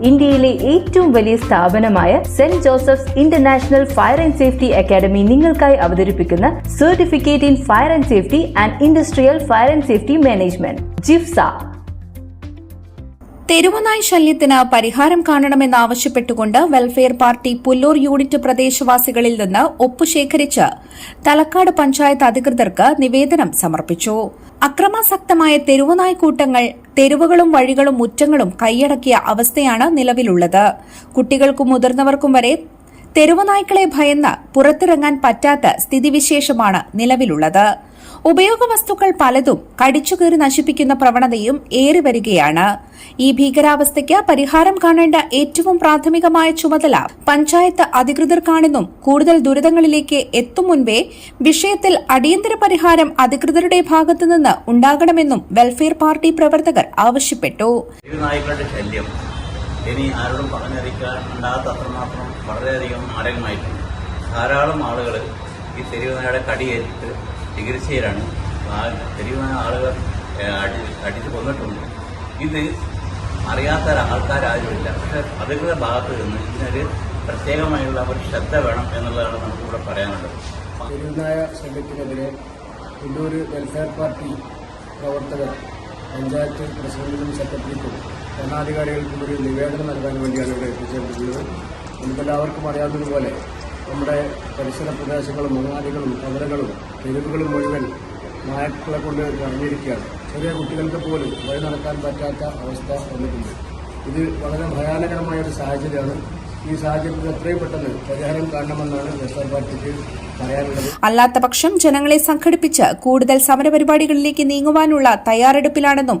ഇന്ത്യയിലെ ഏറ്റവും വലിയ സ്ഥാപനമായ saint Joseph's international fire and safety academy നിങ്ങൾക്കായി അവതരിപ്പിക്കുന്ന certificate in fire and safety and industrial fire and safety management ജിഫ്സ. തെരുവുനായ് ശല്യത്തിന് പരിഹാരം കാണണമെന്നാവശ്യപ്പെട്ടുകൊണ്ട് വെൽഫെയർ പാർട്ടി പുല്ലൂർ യൂണിറ്റ് പ്രദേശവാസികളിൽ നിന്ന് ഒപ്പു ശേഖരിച്ച് തലക്കാട് പഞ്ചായത്ത് അധികൃതർക്ക് നിവേദനം സമർപ്പിച്ചു. അക്രമാസക്തമായ തെരുവനായ് കൂട്ടങ്ങൾ തെരുവുകളും വഴികളും മുറ്റങ്ങളും കൈയടക്കിയ അവസ്ഥയാണ് നിലവിലുള്ളത്. കുട്ടികൾക്കും മുതിർന്നവർക്കും വരെ തെരുവുനായ്ക്കളെ ഭയന്ന് പുറത്തിറങ്ങാൻ പറ്റാത്ത സ്ഥിതിവിശേഷമാണ് നിലവിലുള്ളത്. ഉപയോഗവസ്തുക്കൾ പലതും കടിച്ചുകീറി നശിപ്പിക്കുന്ന പ്രവണതയും ഏറിവരികയാണ്. ഈ ഭീകരാവസ്ഥയ്ക്ക് പരിഹാരം കാണേണ്ട ഏറ്റവും പ്രാഥമികമായ ചുമതല പഞ്ചായത്ത് അധികൃതർക്കാണെന്നും കൂടുതൽ ദുരിതങ്ങളിലേക്ക് എത്തും മുൻപേ വിഷയത്തിൽ അടിയന്തര പരിഹാരം അധികൃതരുടെ ഭാഗത്തുനിന്ന് ഉണ്ടാകണമെന്നും വെൽഫെയർ പാർട്ടി പ്രവർത്തകർ ആവശ്യപ്പെട്ടു. ഇനി ആരോടും പറഞ്ഞറിയിക്കാൻ ഉണ്ടാകാത്ത അത്രമാത്രം വളരെയധികം മാരകമായിട്ടുണ്ട് ധാരാളം ആളുകൾ ഈ തെരുവുനായുടെ കടിയേറ്റിട്ട് ചികിത്സയിലാണ്. ആ തെരുവുനായ ആളുകൾ അടി അടിച്ച് കൊന്നിട്ടുണ്ട്. ഇത് അറിയാത്ത ആൾക്കാരാരുമില്ല പക്ഷെ അധികൃത ഭാഗത്ത് നിന്ന് ഇതിനൊരു പ്രത്യേകമായുള്ള ഒരു ശ്രദ്ധ വേണം എന്നുള്ളതാണ് നമുക്കിവിടെ പറയാനുള്ളത്. തെരുവുനായ ശല്യത്തിനെതിരെ ഇതൊരു വെൽഫെയർ പാർട്ടി പ്രവർത്തകർ പഞ്ചായത്ത് പ്രസിഡന്റിനും സെക്രട്ടറിക്കും ഭരണാധികാരികൾക്കും ഒരു നിവേദനം നൽകാൻ വേണ്ടിയാണ് ഇവിടെ എത്തിച്ചേർന്നിട്ടുള്ളത്. നമുക്കെല്ലാവർക്കും അറിയാവുന്നതുപോലെ നമ്മുടെ പരിസര പ്രദേശങ്ങളും മുങ്ങാലികളും കവലകളും തെരുവുകളും മുഴുവൻ നായക്കളെ കൊണ്ട് നിറഞ്ഞിരിക്കുകയാണ് ചെറിയ കുട്ടികൾക്ക് പോലും വഴി നടക്കാൻ പറ്റാത്ത അവസ്ഥ വന്നിട്ടുണ്ട്. ഇത് വളരെ ഭയാനകരമായ ഒരു സാഹചര്യമാണ്. ഈ സാഹചര്യത്തിൽ എത്രയും പെട്ടെന്ന് പരിഹാരം കാണണമെന്നാണ് വെൽഫെയർ പാർട്ടിക്ക് പറയാനുള്ളത്. അല്ലാത്തപക്ഷം ജനങ്ങളെ സംഘടിപ്പിച്ച് കൂടുതൽ സമരപരിപാടികളിലേക്ക് നീങ്ങുവാനുള്ള തയ്യാറെടുപ്പിലാണെന്നും